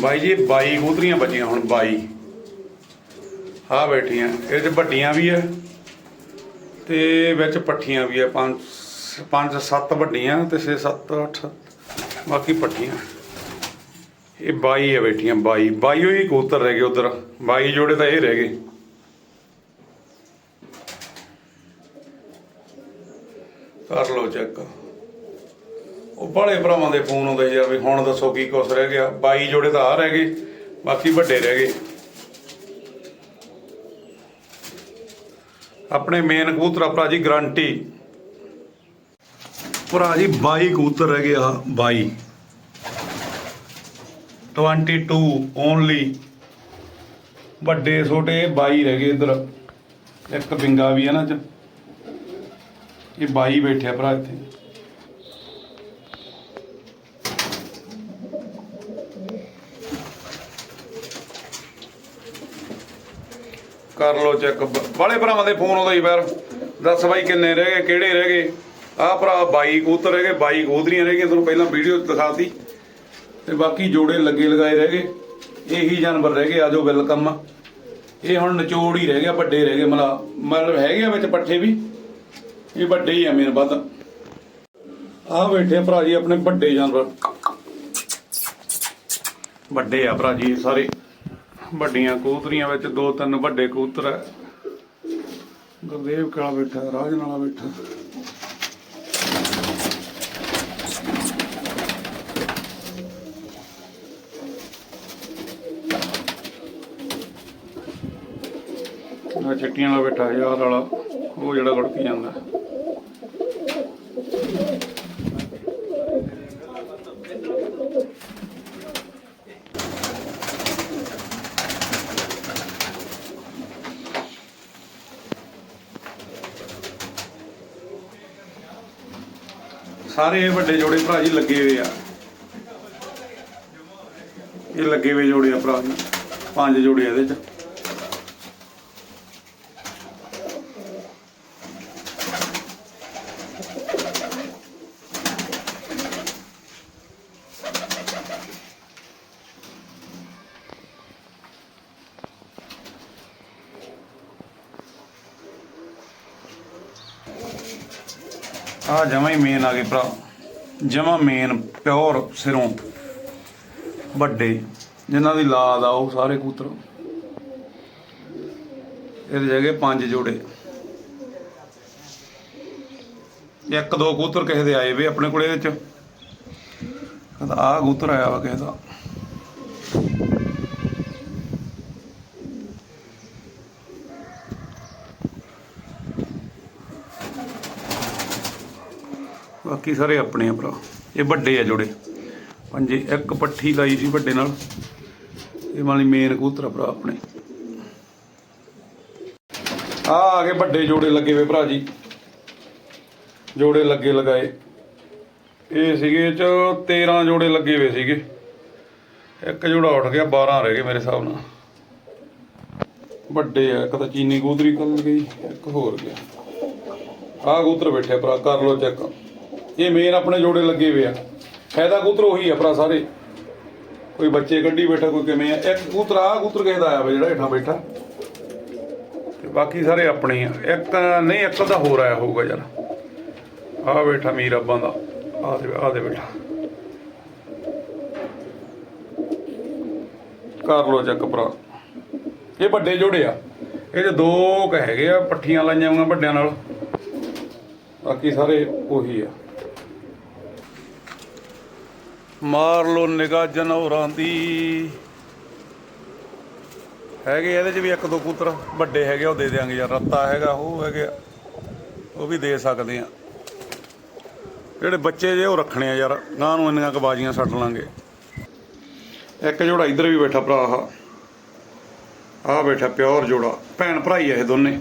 ਬਾਈ ਜੀ 22 ਕੂਤਰੀਆਂ ਬਚੀਆਂ ਹੁਣ 22 ਆ ਬੈਠੀਆਂ, ਇਹ ਚ ਵੱਡੀਆਂ ਵੀ ਐ ਤੇ ਵਿੱਚ ਪੱਠੀਆਂ ਵੀ ਐ ਪੰਜ ਪੰਜ, ਸੱਤ ਵੱਡੀਆਂ ਤੇ 6 7 8 ਬਾਕੀ ਪੱਠੀਆਂ। ਇਹ 22 ਐ ਬੈਠੀਆਂ 22 22 ਹੀ ਕੂਤਰ ਰਹਿ ਗਏ ਉਧਰ। 22 ਜੋੜੇ ਤਾਂ ਇਹ ਰਹਿ ਗਏ। ਕਰ ਲਓ ਚੈੱਕ। ਉਹ ਬਾਲੇ ਭਰਾਵਾਂ ਦੇ ਫੋਨ ਆਉਂਦੇ ਯਾਰ ਵੀ ਹੁਣ ਦੱਸੋ ਕੀ ਕੁਛ ਰਹਿ ਗਿਆ। 22 ਜੋੜੇ ਤਾਂ ਆ ਰਹਿ ਗਏ, ਬਾਕੀ ਵੱਡੇ ਰਹਿ ਗਏ। ਆਪਣੇ ਮੇਨ ਕਬੂਤਰ ਆ ਭਰਾ ਜੀ, ਗਰੰਟੀ। ਭਰਾ ਜੀ 22 ਕਬੂਤਰ ਰਹਿ ਗਏ ਆ 22 22 ਓਨਲੀ ਵੱਡੇ, ਛੋਟੇ 22 ਰਹਿ ਗਏ ਇਧਰ। ਇੱਕ ਬਿੰਗਾ ਵੀ ਹੈ ਨਾ ਚ ਇਹ 22 ਬੈਠੇ ਆ ਭਰਾ ਇੱਥੇ। ਕਰ ਲਓ ਚੈੱਕ। ਬਾਲੇ ਭਰਾਵਾਂ ਦੇ ਫੋਨ ਆਉਂਦਾ ਹੀ ਫਿਰ। ਦੱਸ ਬਾਈ ਕਿੰਨੇ ਰਹਿ ਗਏ, ਕਿਹੜੇ ਰਹਿ ਗਏ? ਆਹ ਭਰਾ 22 ਕਬੂਤਰ ਰਹਿ ਗਏ 22 ਕਬੂਤਰੀਆਂ ਰਹਿ ਗਈਆਂ, ਤੁਹਾਨੂੰ ਪਹਿਲਾਂ ਵੀਡੀਓ ਦਿਖਾਤੀ। ਤੇ ਬਾਕੀ ਜੋੜੇ ਲੱਗੇ ਲਗਾਏ ਰਹਿ ਗਏ। ਇਹੀ ਜਾਨਵਰ ਰਹਿ ਗਏ ਆਜੋ ਵੈਲਕਮ। ਇਹ ਹੁਣ ਨਿਚੋੜ ਹੀ ਰਹਿ ਗਿਆ, ਵੱਡੇ ਰਹਿ ਗਏ ਮਤਲਬ ਮਤਲਬ ਹੈਗੇ ਆ ਵਿੱਚ ਪੱਠੇ ਵੀ। ਇਹ ਵੱਡੇ ਹੀ ਆ ਮੇਰੇ ਵੱਧ। ਆਹ ਬੈਠੇ ਆ ਭਰਾ ਜੀ ਆਪਣੇ ਵੱਡੇ ਜਾਨਵਰ। ਵੱਡੇ ਆ ਭਰਾ ਜੀ ਸਾਰੇ। ਵੱਡੀਆਂ ਕਬੂਤਰੀਆਂ ਵਿੱਚ ਦੋ ਤਿੰਨ ਵੱਡੇ ਕਬੂਤਰ ਹੈ। ਗੁਰਦੇਵ ਕਾਲਾ ਬੈਠਾ ਰਾਜ ਨਾਲਾ ਬੈਠਾ। ਆ ਚਿੱਟੀਆਂ ਵਾਲਾ ਬੈਠਾ, ਯਾਰ ਵਾਲਾ, ਉਹ ਜਿਹੜਾ ਗੜਕੀ ਜਾਂਦਾ। ਸਾਰੇ ਵੱਡੇ ਜੋੜੇ ਭਰਾ ਜੀ ਲੱਗੇ ਹੋਏ ਆ। ਇਹ ਲੱਗੇ ਹੋਏ ਜੋੜੇ ਆ ਭਰਾ ਜੀ। ਪੰਜ ਜੋੜੇ ਆ ਇਹਦੇ ਚ। ਆ ਜਮਾ ਹੀ ਮੇਨ ਆ ਗਏ ਭਰਾ। ਜਮਾ ਮੇਨ ਪਿਓਰ ਸਿਰੋਂ। ਵੱਡੇ, ਜਿਨ੍ਹਾਂ ਦੀ ਲਾਦ ਆ ਉਹ ਸਾਰੇ ਕਬੂਤਰ। ਇਹਦੇ ਜਗੇ ਪੰਜ ਜੋੜੇ। ਇੱਕ ਦੋ ਕਬੂਤਰ ਕਿਸੇ ਦੇ ਆਏ ਵੇ ਆਪਣੇ ਕੋਲੇ ਇਹਦੇ ਚ। ਕਹਿੰਦਾ ਆ ਕਬੂਤਰ ਆਇਆ ਵਾ ਕਿਸੇ ਦਾ। ਬਾਕੀ ਸਾਰੇ ਆਪਣੇ ਆ ਭਰਾ। ਇਹ ਵੱਡੇ ਆ ਜੋੜੇ। ਪੰਜੇ ਇੱਕ ਪੱਠੀ ਲਾਈ ਸੀ ਵੱਡੇ ਨਾਲ। ਇਹ ਵਾਲੀ ਮੇਨ ਕਬੂਤਰ ਭਰਾ ਆਪਣੇ। ਆ ਆ ਗਏ ਵੱਡੇ ਜੋੜੇ ਲੱਗੇ ਵੇ ਭਰਾ ਜੀ। ਜੋੜੇ ਲੱਗੇ ਲਗਾਏ। ਇਹ ਸੀਗੇ ਚ 13 ਜੋੜੇ ਲੱਗੇ ਵੇ ਸੀਗੇ। ਇੱਕ ਜੋੜਾ ਉੱਠ ਗਿਆ 12 ਰਹਿ ਗਏ ਮੇਰੇ ਹਿਸਾਬ ਨਾਲ। ਵੱਡੇ ਆ, ਇੱਕ ਤਾਂ ਚੀਨੀ ਕਬੂਤਰੀ ਕੱਲ ਗਈ, ਇੱਕ ਹੋਰ ਗਿਆ। ਆਹ ਕਬੂਤਰ ਬੈਠੇ ਭਰਾ, ਕਰ ਲੋ ਚੈੱਕ ਇਹ ਮੇਨ ਆਪਣੇ ਜੋੜੇ ਲੱਗੇ ਹੋਏ ਆ। ਫਾਇਦਾ ਕਬੂਤਰ ਉਹੀ ਆ ਭਰਾ ਸਾਰੇ। ਕੋਈ ਬੱਚੇ ਕੱਢੀ ਬੈਠਾ, ਕੋਈ ਕਿਵੇਂ ਆ। ਇੱਕ ਕਬੂਤਰ ਆ ਕਬੂਤਰ ਕਿਸੇ ਦਾ ਆਇਆ ਵਾ ਜਿਹੜਾ ਹੇਠਾਂ ਬੈਠਾ। ਤੇ ਬਾਕੀ ਸਾਰੇ ਆਪਣੇ ਆ। ਇੱਕ ਨਹੀਂ, ਇੱਕ ਤਾਂ ਹੋਰ ਆਇਆ ਹੋਊਗਾ ਯਾਰ। ਆ ਬੈਠਾ ਮੀਰ ਅੱਬਾਂ ਦਾ। ਆ ਦੇ ਆ ਦੇ ਬੈਠਾ। ਕਰ ਲੋ ਚੱਕ ਭਰਾ। ਇਹ ਵੱਡੇ ਜੋੜੇ ਆ। ਇਹ 'ਚ ਦੋ ਕ ਹੈਗੇ ਆ, ਪੱਠੀਆਂ ਲਾਈਆਂ ਹੋਈਆਂ ਵੱਡਿਆਂ ਨਾਲ। ਬਾਕੀ ਸਾਰੇ ਉਹੀ ਆ। ਮਾਰ ਲੋ ਨਿਗਾਹ ਜਨੌਰਾਂ ਦੀ। ਹੈਗੇ ਇਹਦੇ ਚ ਵੀ ਇੱਕ ਦੋ ਕਬੂਤਰ ਵੱਡੇ ਹੈਗੇ ਆ, ਉਹ ਦੇ ਦਿਆਂਗੇ ਯਾਰ। ਰੱਤਾ ਹੈਗਾ ਉਹ ਹੈਗੇ ਆ, ਉਹ ਵੀ ਦੇ ਸਕਦੇ ਆ। ਜਿਹੜੇ ਬੱਚੇ ਜੇ ਉਹ ਰੱਖਣੇ ਆ ਯਾਰ। ਗਾਂ ਨੂੰ ਇੰਨੀਆਂ ਕਬਾਜੀਆਂ ਛੱਡ ਲਾਂਗੇ। ਇੱਕ ਜੋੜਾ ਇੱਧਰ ਵੀ ਬੈਠਾ ਭਰਾ ਆ ਆ ਬੈਠਾ ਪਿਓਰ ਜੋੜਾ। ਭੈਣ ਭਰਾਈ ਆ ਇਹ ਦੋਨੇ।